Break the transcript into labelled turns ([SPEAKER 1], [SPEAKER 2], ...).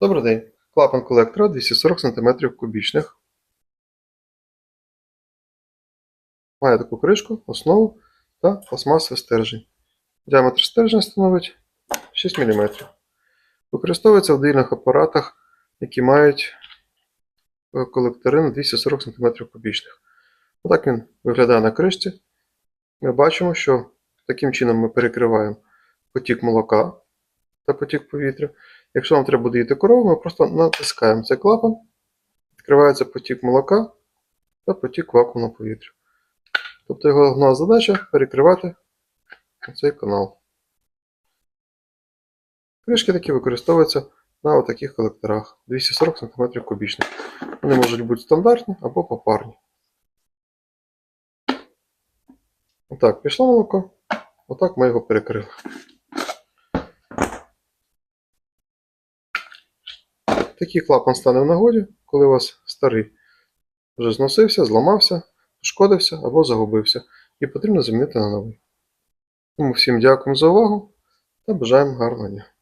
[SPEAKER 1] Добрий день. Клапан колектора 240 см кубічних. Має таку кришку, основу та пластмасовий стержень. Діаметр стержня становить 6 мм. Використовується в дильних апаратах, які мають е, колектори на 240 см кубічних. Отак він виглядає на кришці. Ми бачимо, що таким чином ми перекриваємо потік молока та потік повітря. Якщо нам треба доїти корову, ми просто натискаємо цей клапан, відкривається потік молока та потік вакуумного повітря. Тобто його головна задача перекривати цей канал. Кришки такі використовуються на таких колекторах 240 см кубічних. Вони можуть бути стандартні або попарні. Отак, пішло молоко, отак ми його перекрили. Такий клапан стане в нагоді, коли у вас старий вже зносився, зламався, пошкодився або загубився, і потрібно замінити на новий. Тому всім дякуємо за увагу та бажаємо гарного дня.